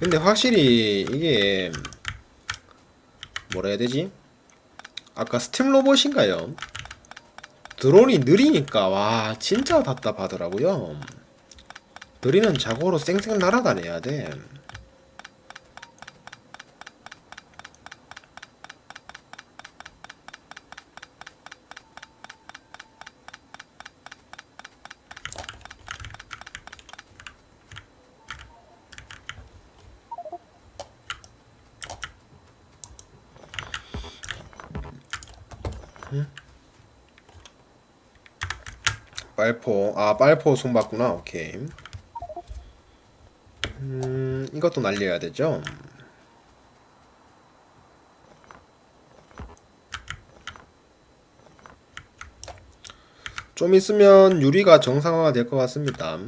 근데 확실히 이게 뭐라 해야 되지? 아까 스팀 로봇인가요? 드론이 느리니까 와 진짜 답답하더라고요. 느리는 자고로 쌩쌩 날아다녀야 돼. 빨포. 아 빨포 손 봤구나. 오케이. 음 이것도 날려야 되죠? 좀 있으면 유리가 정상화가 될 것 같습니다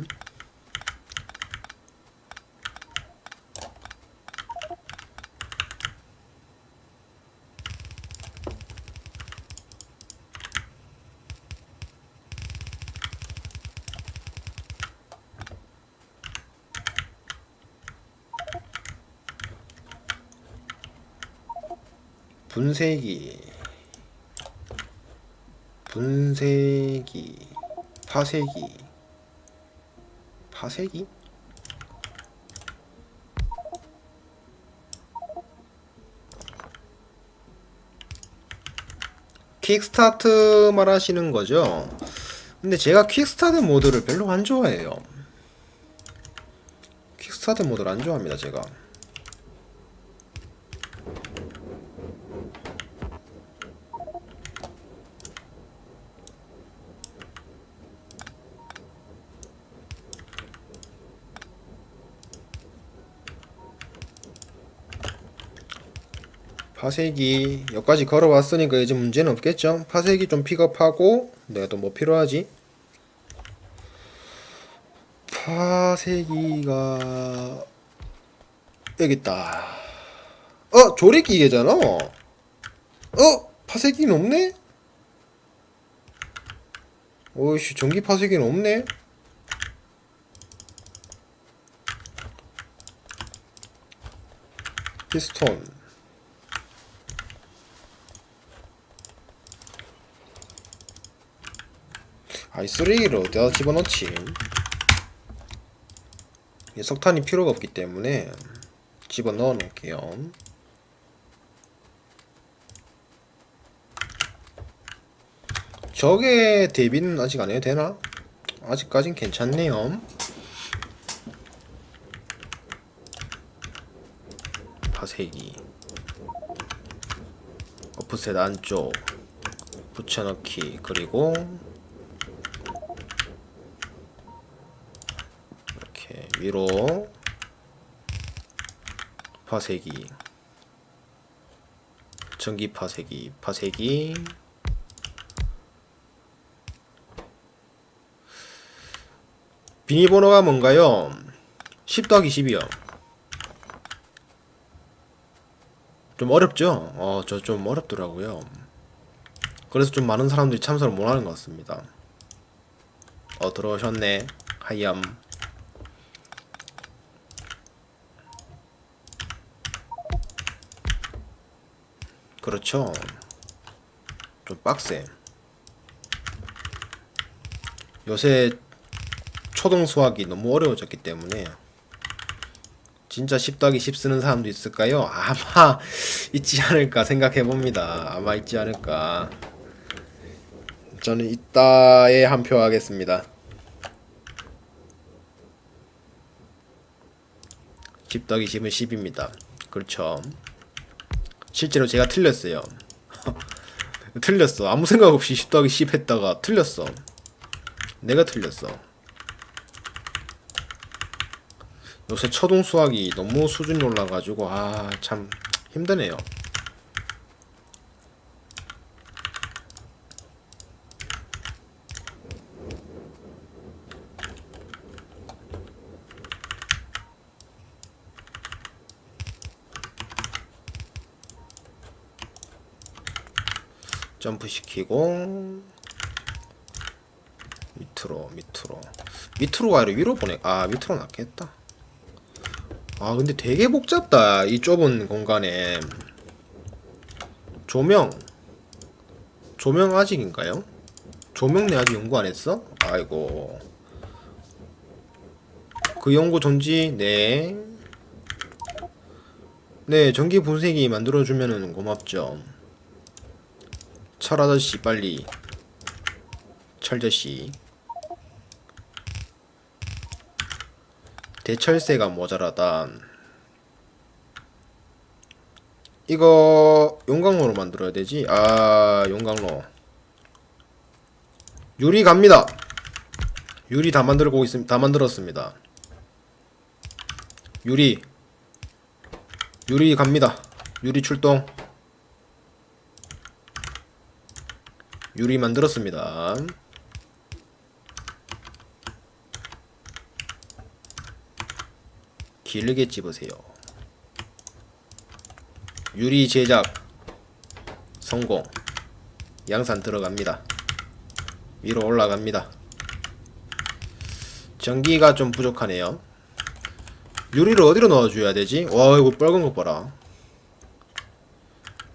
분쇄기 분쇄기 파쇄기 파쇄기 퀵스타트 말하시는 거죠? 근데 제가 퀵스타트 모드를 별로 안 좋아해요. 퀵스타트 모드를 안 좋아합니다, 제가. 파쇄기 여기까지 걸어왔으니까 이제 문제는 없겠죠? 파쇄기 좀 픽업하고 내가 또 뭐 필요하지? 파쇄기가 여기 있다. 어 조립기계잖아. 어 파쇄기는 없네? 오이씨 전기 파쇄기는 없네? 피스톤 아이 쓰레기를 어디다 집어넣지? 이 석탄이 필요가 없기 때문에 집어넣어 놓을게요. 저게 대비는 아직 안 해도 되나? 아직까진 괜찮네요. 파쇄기 오프셋 안쪽 붙여넣기 그리고 이렇게 위로 파쇄기 전기 파쇄기 파쇄기. 비밀번호가 뭔가요? 10 더하기 10이요. 좀 어렵죠? 어, 저 좀 어렵더라고요. 그래서 좀 많은 사람들이 참석을 못하는 것 같습니다. 어 들어오셨네. 하이암 그렇죠. 좀 빡세. 요새 초등 수학이 너무 어려워졌기 때문에 진짜 10 더하기 10 쓰는 사람도 있을까요? 아마 있지 않을까 생각해 봅니다. 아마 있지 않을까. 저는 이따에 한 표 하겠습니다. 10 더하기 10은 10입니다. 그렇죠. 실제로 제가 틀렸어요. 틀렸어. 아무 생각 없이 10 더하기 10 했다가 틀렸어. 내가 틀렸어. 요새 초등 수학이 너무 수준이 올라가지고 아 참 힘드네요. 점프 시키고 밑으로 밑으로 밑으로 아니라 위로 보내 아 밑으로 낫겠다 아 근데 되게 복잡다 이 좁은 공간에 조명 조명 아직인가요? 조명 내 아직 연구 안 했어? 아이고 그 연구 전지 네. 네 전기 분쇄기 만들어주면은 고맙죠 철 아저씨 빨리 철저씨 대철쇠가 모자라다. 이거 용광로로 만들어야 되지? 아 용광로. 유리 갑니다. 유리 다 만들고 있습니다. 다 만들었습니다. 유리. 유리 갑니다. 유리 출동. 유리 만들었습니다. 길게 집으세요. 유리 제작 성공. 양산 들어갑니다. 위로 올라갑니다. 전기가 좀 부족하네요. 유리를 어디로 넣어줘야 되지? 와 이거 빨간 거 봐라.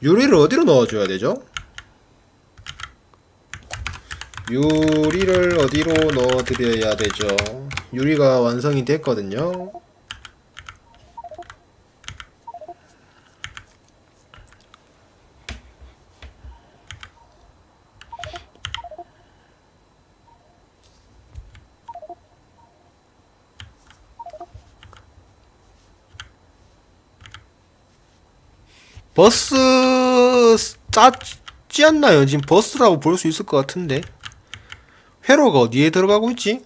유리를 어디로 넣어줘야 되죠? 유리를 어디로 넣어드려야 되죠? 유리가 완성이 됐거든요. 버스 짜지 않나요? 지금 버스라고 볼 수 있을 것 같은데 회로가 어디에 들어가고 있지?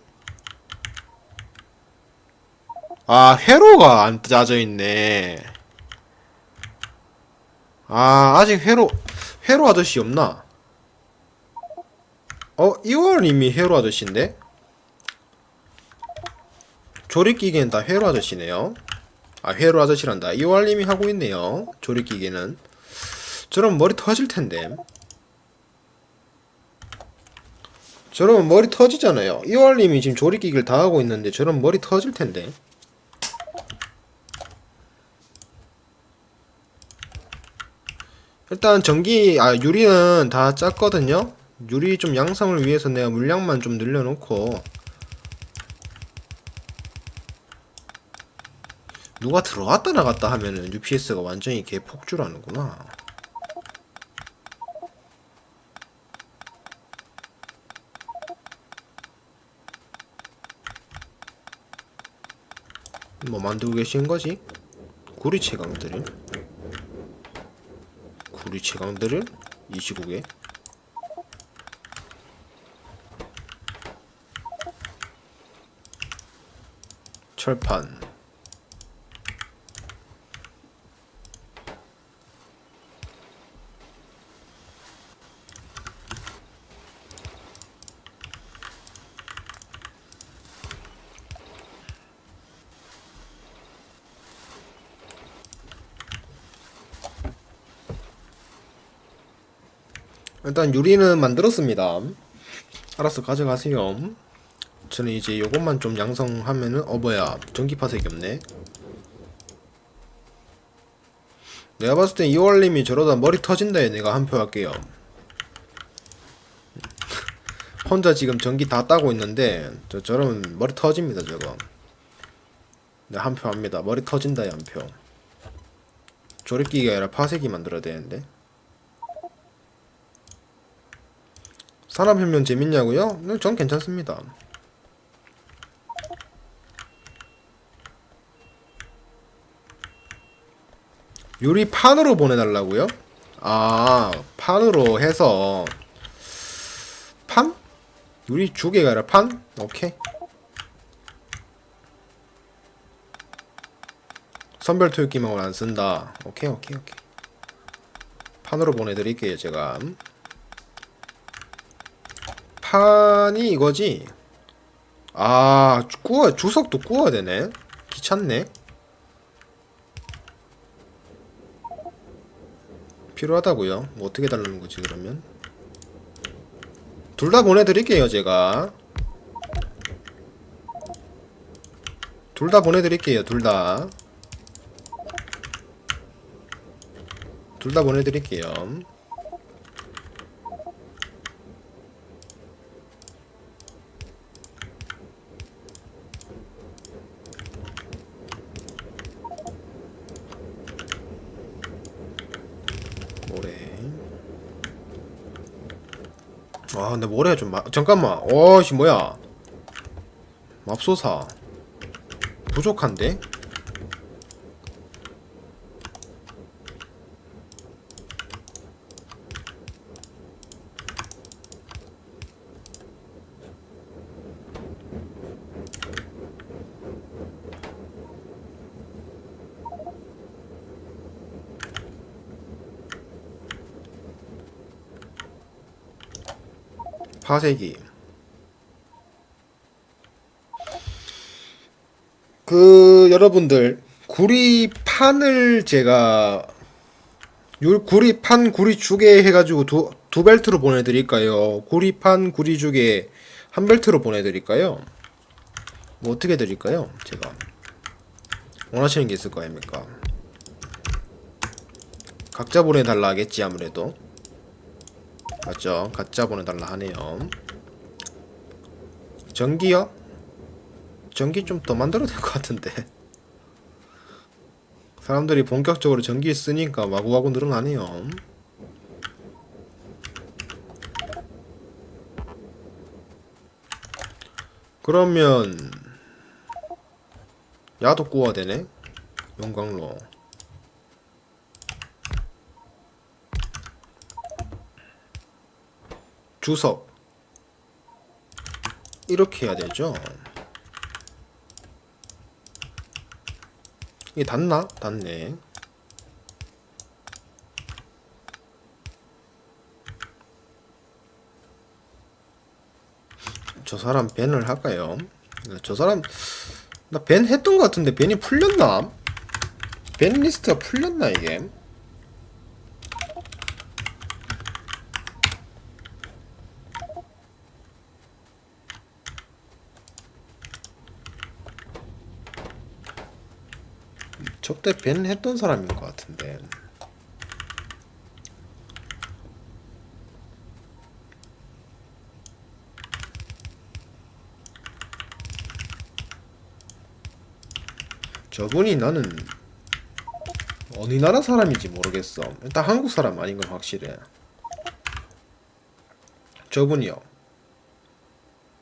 아 회로가 안 짜져 있네 아 아직 회로 회로 아저씨 없나? 어 이월님이 회로 아저씨인데? 조립기계는 다 회로 아저씨네요 아 회로 아저씨란다 이월님이 하고 있네요 조립기계는 저러면 머리 터질 텐데 저러면 머리 터지잖아요. 이월님이 지금 조립기계를 다 하고 있는데 저러면 머리 터질 텐데. 일단 전기 아 유리는 다 짰거든요. 유리 좀 양성을 위해서 내가 물량만 좀 늘려놓고. 누가 들어왔다 나갔다 하면은 UPS가 완전히 개 폭주라는구나. 뭐 만들고 계신 거지? 구리 채광들을? 구리 채광들을? 이 시국에? 철판 일단 유리는 만들었습니다. 알아서 가져가세요. 저는 이제 요것만 좀 양성하면은 어 뭐야 전기파색이 없네. 내가 봤을 땐 이월님이 저러다 머리 터진다에 내가 한 표 할게요. 혼자 지금 전기 다 따고 있는데 저 저러면 머리 터집니다 저거. 네, 한표 합니다. 머리 터진다에 한 표. 조립기가 아니라 파색이 만들어야 되는데. 산업혁명 재밌냐고요? 네, 전 괜찮습니다. 요리 판으로 보내달라고요? 아, 판으로 해서 판? 요리 주개가 아니라 판? 오케이. 선별 토익기망을 안 쓴다. 오케이, 오케이, 오케이. 판으로 보내드릴게요, 제가. 판이 이거지? 아 구워 주석도 구워야 되네. 귀찮네. 필요하다고요? 뭐 어떻게 달라는 거지 그러면? 둘 다 보내드릴게요 제가. 둘 다 보내드릴게요 둘다둘 다 보내드릴게요. 모래. 아, 근데 모래가 좀 마... 잠깐만. 어씨 뭐야? 맙소사. 부족한데? 파쇄기. 그 여러분들 구리판을 제가 요 구리판 구리주게 해가지고 두, 두 벨트로 보내드릴까요? 구리판 구리주게 한 벨트로 보내드릴까요? 뭐 어떻게 드릴까요? 제가 원하시는 게 있을 거 아닙니까? 각자 보내달라 하겠지 아무래도 맞죠? 각자 보내달라 하네요. 전기요? 전기 좀 더 만들어야 될것 같은데. 사람들이 본격적으로 전기 쓰니까 마구마구 늘어나네요. 그러면 야도 구워야 되네? 용광로 주석 이렇게 해야 되죠 이게 닿나? 닿네. 저 사람 밴을 할까요? 저 사람 나 밴 했던 것 같은데 밴이 풀렸나? 밴 리스트가 풀렸나 이게? 저때 밴 했던 사람인 것 같은데. 저분이 나는 어느 나라 사람인지 모르겠어. 일단 한국 사람 아닌 건 확실해. 저분이요.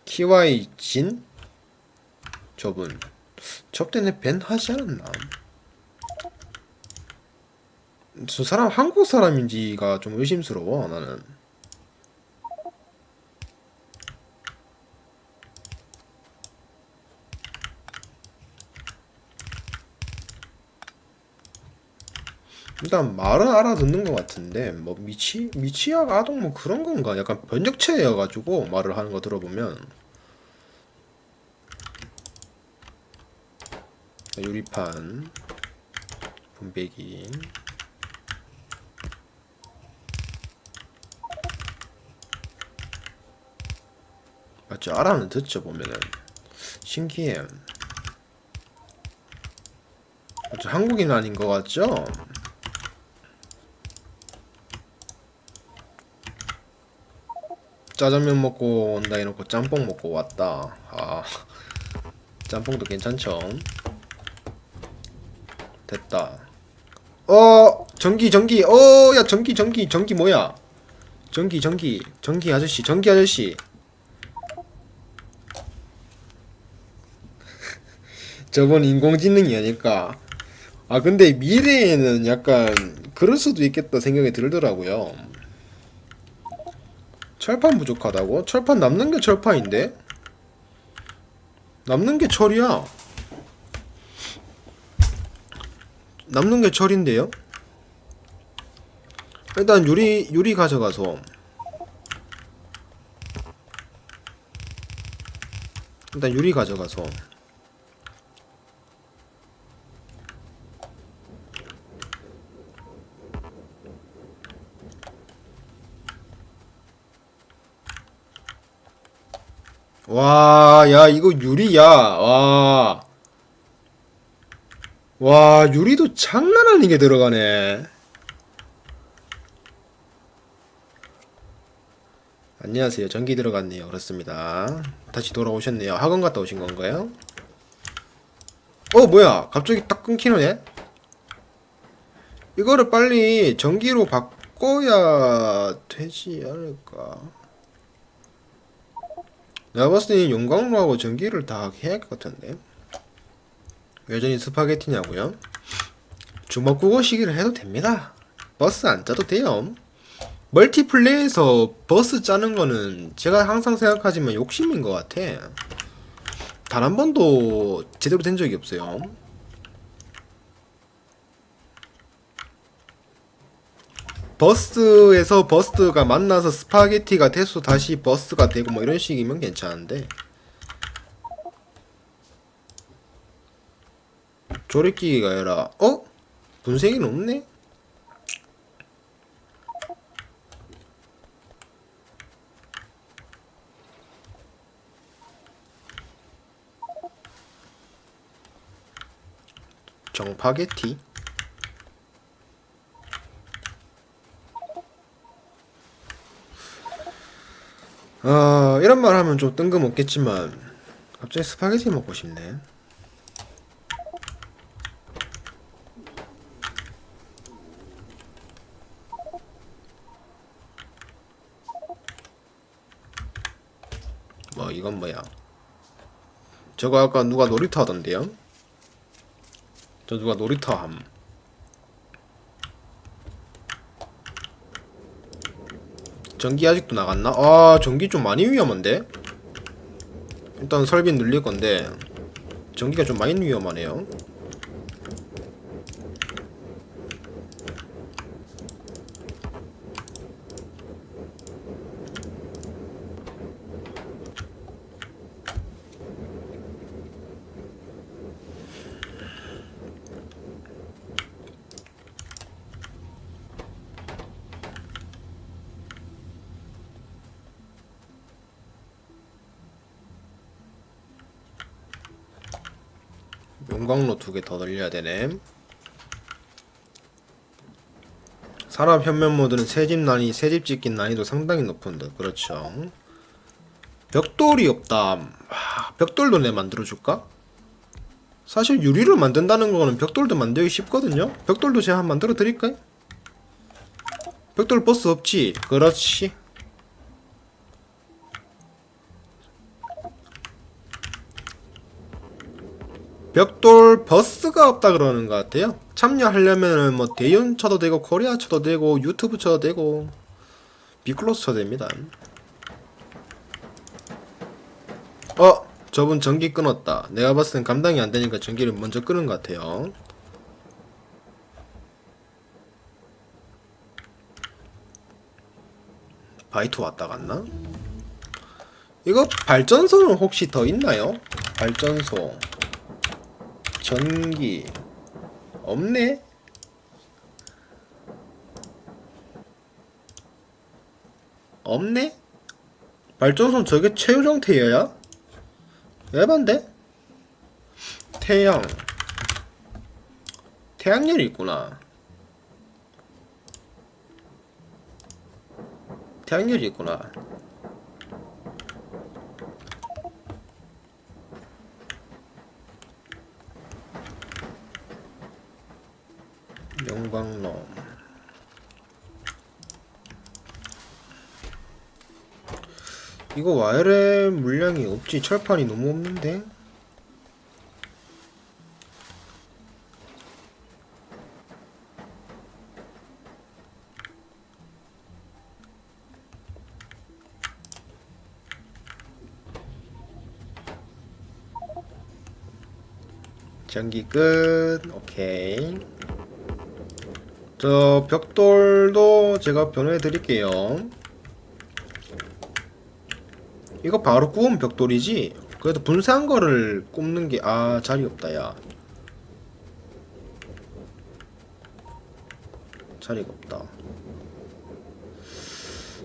키와이 진? 저분. 저때는 밴 하지 않았나? 저 사람 한국 사람인지가 좀 의심스러워 나는. 일단 말은 알아듣는 것 같은데 뭐 미치 미치약 아동 뭐 그런 건가? 약간 번역체여가지고 말을 하는 거 들어보면. 유리판 분배기 알아는 듣죠 보면은 신기해. 맞죠? 한국인 아닌 것 같죠? 짜장면 먹고 온다 해놓고 짬뽕 먹고 왔다. 아, 짬뽕도 괜찮죠? 됐다. 어, 전기, 전기. 어, 야, 전기, 전기, 전기 뭐야? 전기, 전기, 전기 아저씨, 전기 아저씨. 저번 인공지능이 아닐까. 아, 근데 미래에는 약간 그럴 수도 있겠다 생각이 들더라고요. 철판 부족하다고? 철판 남는 게 철판인데? 남는 게 철이야. 남는 게 철인데요? 일단 유리 유리 가져가서 일단 유리 가져가서 와, 야, 이거 유리야. 와. 와, 유리도 장난 아니게 들어가네. 안녕하세요. 전기 들어갔네요. 그렇습니다. 다시 돌아오셨네요. 학원 갔다 오신 건가요? 어, 뭐야. 갑자기 딱 끊기네? 이거를 빨리 전기로 바꿔야 되지 않을까? 내가 봤을 때는 용광로하고 전기를 다 해야 할 것 같은데. 여전히 스파게티냐고요? 주먹구고 시기를 해도 됩니다. 버스 안 짜도 돼요. 멀티플레이에서 버스 짜는 거는 제가 항상 생각하지만 욕심인 것 같아. 단 한 번도 제대로 된 적이 없어요. 버스에서 버스가 만나서 스파게티가 돼서 다시 버스가 되고 뭐 이런 식이면 괜찮은데 조립기기가 아니라 어? 분쇄기는 없네? 정파게티? 아 이런 말 하면 좀 뜬금없겠지만 갑자기 스파게티 먹고 싶네. 뭐 이건 뭐야? 저거 아까 누가 놀이터 하던데요? 저 누가 놀이터 함 전기 아직도 나갔나? 아 전기 좀 많이 위험한데? 일단 설비 늘릴 건데 전기가 좀 많이 위험하네요 용광로 늘려야 되네. 산업 현면 모드는 새집 난이 새집 짓기 난이도 상당히 높은데 그렇죠. 벽돌이 없다. 하, 벽돌도 내 만들어 줄까? 사실 유리를 만든다는 거는 벽돌도 만들기 쉽거든요. 벽돌도 제가 한번 만들어 드릴까요? 벽돌 버스 없지? 그렇지. 벽돌 버스가 없다 그러는 것 같아요. 참여하려면은 뭐 대연 쳐도 되고 코리아 쳐도 되고 유튜브 쳐도 되고 비클로스 쳐도 됩니다. 어, 저분 전기 끊었다. 내가 봤을 땐 감당이 안 되니까 전기를 먼저 끄는 것 같아요. 바이트 왔다 갔나? 이거 발전소는 혹시 더 있나요? 발전소. 전기 없네? 없네? 발전소 저게 최후 정태여야? 에반데? 태양 태양열이 있구나 태양열이 있구나 영광로 이거 와이의 물량이 없지. 철판이 너무 없는데? 전기 끝. 오케이. 저 벽돌도 제가 변호해 드릴게요. 이거 바로 구운 벽돌이지? 그래도 분쇄한 거를 꼽는 게, 아, 자리 없다, 야. 자리가 없다.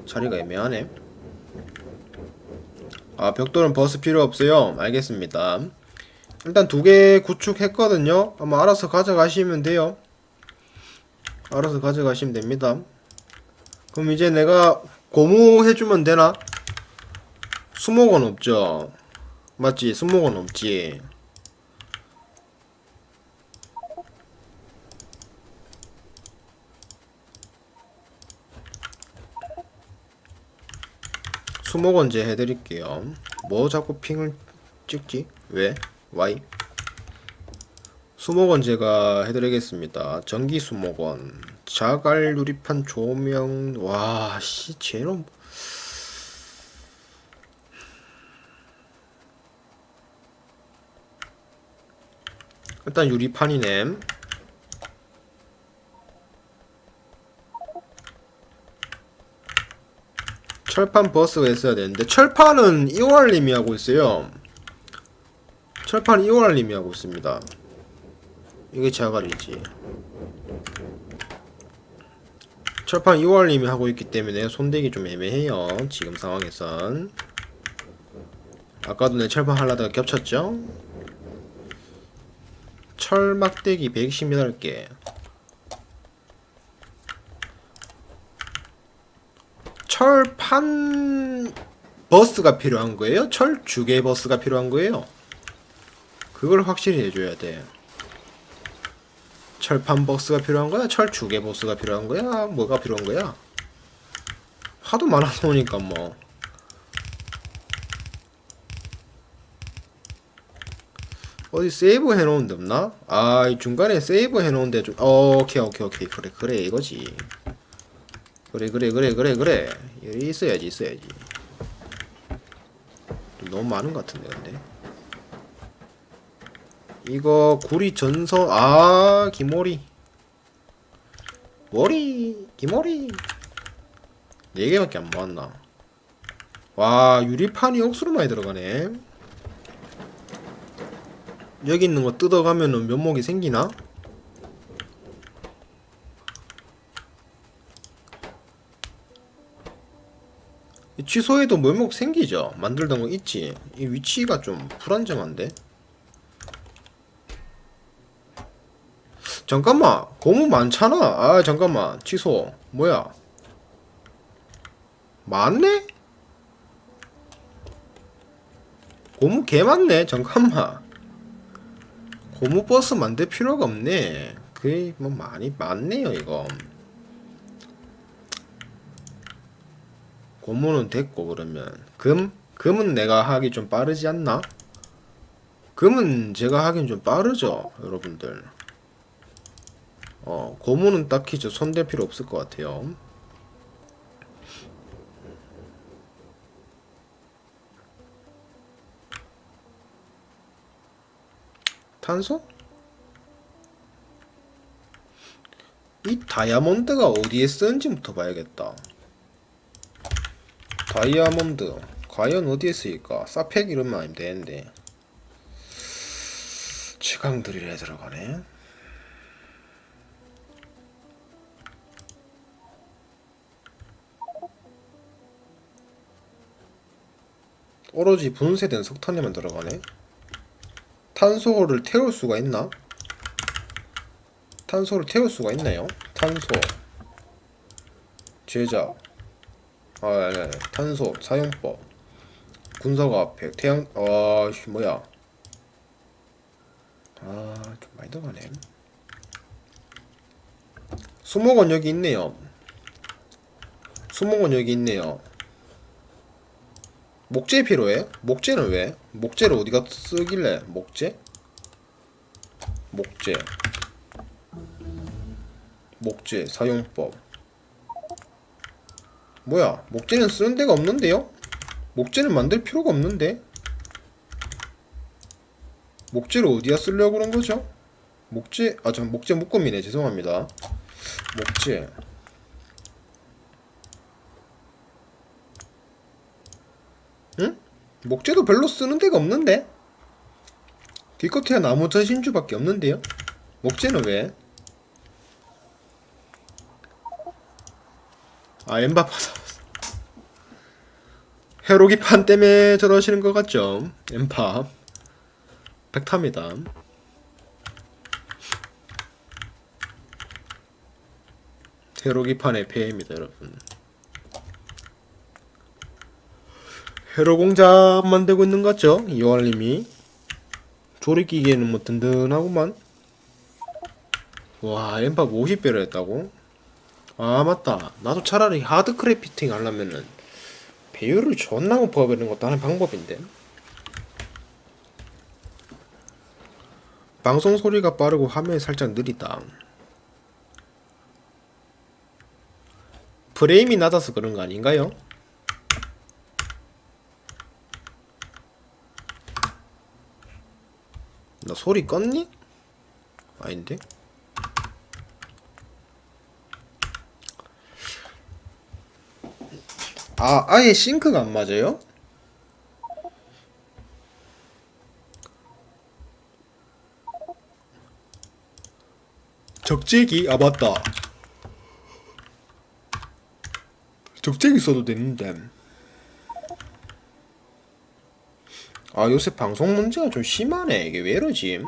자리가 애매하네. 아, 벽돌은 버스 필요 없어요. 알겠습니다. 일단 두 개 구축했거든요. 아마 알아서 가져가시면 돼요. 알아서 가져가시면 됩니다. 그럼 이제 내가 고무 해주면 되나? 수목원 없죠? 맞지? 수목원 없지? 수목원제 해드릴게요. 뭐 자꾸 핑을 찍지? 왜? why? 수목원 제가 해드리겠습니다. 전기 수목원, 자갈 유리판 조명, 와, 씨, 쟤는 일단 유리판이네. 철판 버스가 있어야 되는데 철판은 이월님이 하고 있어요. 철판 이월님이 하고 있습니다. 이게 자갈이지. 철판 이월님이 하고 있기 때문에 손대기 좀 애매해요. 지금 상황에선. 아까도 내 철판 하려다가 겹쳤죠? 철 막대기 118개. 철판 버스가 필요한 거예요? 철 주개 버스가 필요한 거예요? 그걸 확실히 해줘야 돼. 철판 버스가 필요한 거야? 철 주개 버스가 필요한 거야? 뭐가 필요한 거야? 하도 많아 놓으니까 뭐. 어디 세이브 해놓은 데 없나? 아, 이 중간에 세이브 해놓은 데 좀, 어, 오케이, 오케이, 오케이. 그래, 그래, 이거지. 그래, 그래, 그래, 그래, 그래. 여기 있어야지, 있어야지. 좀 너무 많은 것 같은데, 근데. 이거, 구리 전선, 아, 기모리. 머리, 기모리. 네 개밖에 안 모았나. 와, 유리판이 억수로 많이 들어가네. 여기 있는 거 뜯어가면은 면목이 생기나? 이 취소해도 면목 생기죠? 만들던 거 있지? 이 위치가 좀 불안정한데? 잠깐만 고무 많잖아 아 잠깐만 취소 뭐야 많네? 고무 개 많네 잠깐만 고무버스 만들 필요가 없네. 그게 뭐 많이 많네요, 이거. 고무는 됐고 그러면 금 금은 내가 하기 좀 빠르지 않나? 금은 제가 하긴 좀 빠르죠, 여러분들. 어, 고무는 딱히 저 손댈 필요 없을 것 같아요. 탄소? 이 다이아몬드가 어디에 쓰는지부터 봐야겠다. 다이아몬드 과연 어디에 쓰일까? 사팩 이름만 아니면 되는데 치강드릴에 들어가네. 오로지 분쇄된 석탄에만 들어가네. 탄소를 태울 수가 있나? 탄소를 태울 수가 있나요? 탄소 제작 아, 네, 네. 탄소 사용법 군사과학팩 태양 아, 씨, 뭐야 아, 좀 많이 들어가네 수목원 여기 있네요 수목원 여기 있네요 목재 필요해? 목재는 왜? 목재를 어디가 쓰길래? 목재? 목재 목재 사용법 뭐야 목재는 쓰는 데가 없는데요? 목재는 만들 필요가 없는데 목재를 어디다 쓰려고 그런 거죠? 목재 아저 목재 묶음이네 죄송합니다 목재 목재도 별로 쓰는 데가 없는데? 기껏해야 나무 전신주밖에 없는데요? 목재는 왜? 아 엠바 받아 해로기판 때문에 저러시는 것 같죠? 엠파 백타입니다 해로기판의 폐해입니다 여러분 회로 공작 만들고 있는 것 같죠? 이완님이 조립기계는 뭐 든든하구만 와 엠밥 50배를 했다고? 아 맞다 나도 차라리 하드 크래피팅 하려면은 배율을 존나 높여버리는 것도 하는 방법인데 방송 소리가 빠르고 화면이 살짝 느리다 프레임이 낮아서 그런 거 아닌가요? 나 소리 껐니? 아닌데? 아, 아예 싱크가 안 맞아요? 적재기? 아, 맞다. 적재기 써도 되는데. 아, 요새 방송 문제가 좀 심하네. 이게 왜 이러지?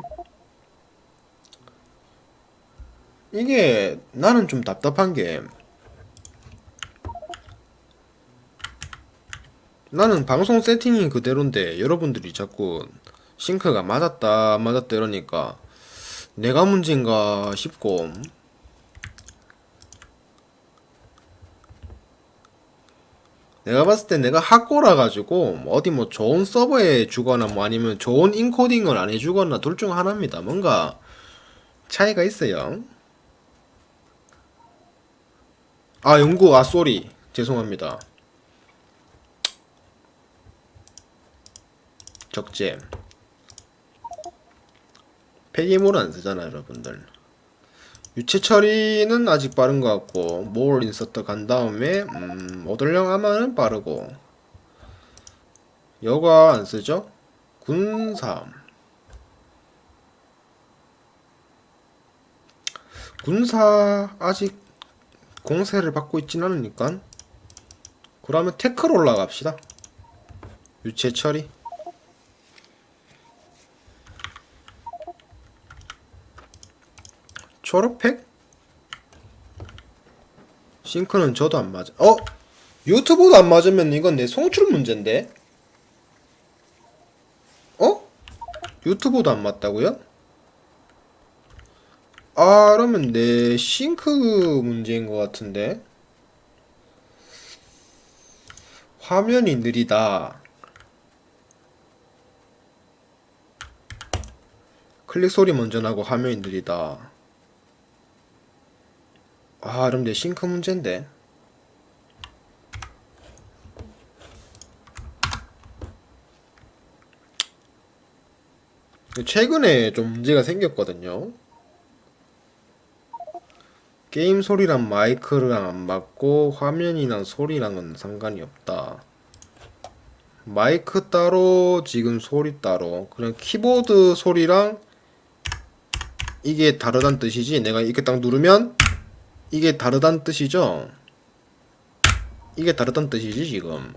이게 나는 좀 답답한 게 나는 방송 세팅이 그대로인데 여러분들이 자꾸 싱크가 맞았다 안 맞았다 이러니까 내가 문제인가 싶고 내가 봤을 때 내가 학고라 가지고 어디 뭐 좋은 서버에 주거나 뭐 아니면 좋은 인코딩을 안 해주거나 둘 중 하나입니다. 뭔가 차이가 있어요. 아 영구 아 쏘리 죄송합니다. 적재 폐기물 안 쓰잖아 여러분들. 유체 처리는 아직 빠른 것 같고 more 인서트 간 다음에 음, 모듈형 하면은 빠르고. 여가 안 쓰죠? 군사 군사 아직 공세를 받고 있진 않으니까. 그러면 테크로 올라갑시다. 유체 처리 초록팩? 싱크는 저도 안 맞아. 어? 유튜브도 안 맞으면 이건 내 송출 문제인데? 어? 유튜브도 안 맞다고요? 아, 그러면 내 싱크 문제인 것 같은데? 화면이 느리다. 클릭 소리 먼저 나고 화면이 느리다. 아, 그럼 내 싱크 문제인데. 최근에 좀 문제가 생겼거든요. 게임 소리랑 마이크랑 안 맞고 화면이랑 소리랑은 상관이 없다. 마이크 따로, 지금 소리 따로. 그냥 키보드 소리랑 이게 다르단 뜻이지. 내가 이렇게 딱 누르면 이게 다르단 뜻이죠? 이게 다르단 뜻이지 지금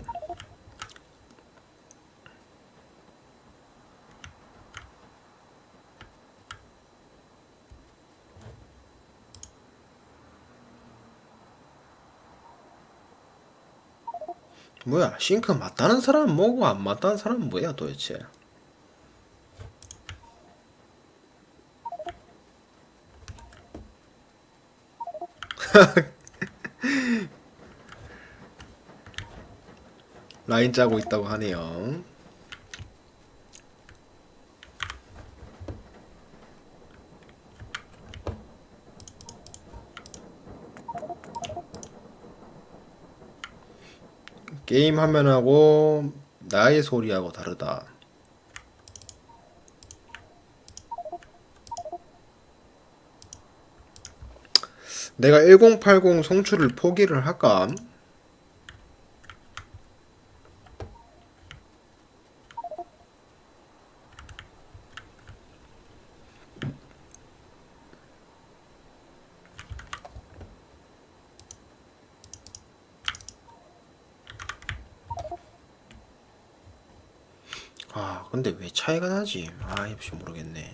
뭐야 싱크 맞다는 사람은 뭐고 안 맞다는 사람은 뭐야 도대체 라인 짜고 있다고 하네요. 게임 화면하고 나의 소리하고 다르다. 내가 1080 송출을 포기를 할까? 아, 근데 왜 차이가 나지? 아, 역시 모르겠네.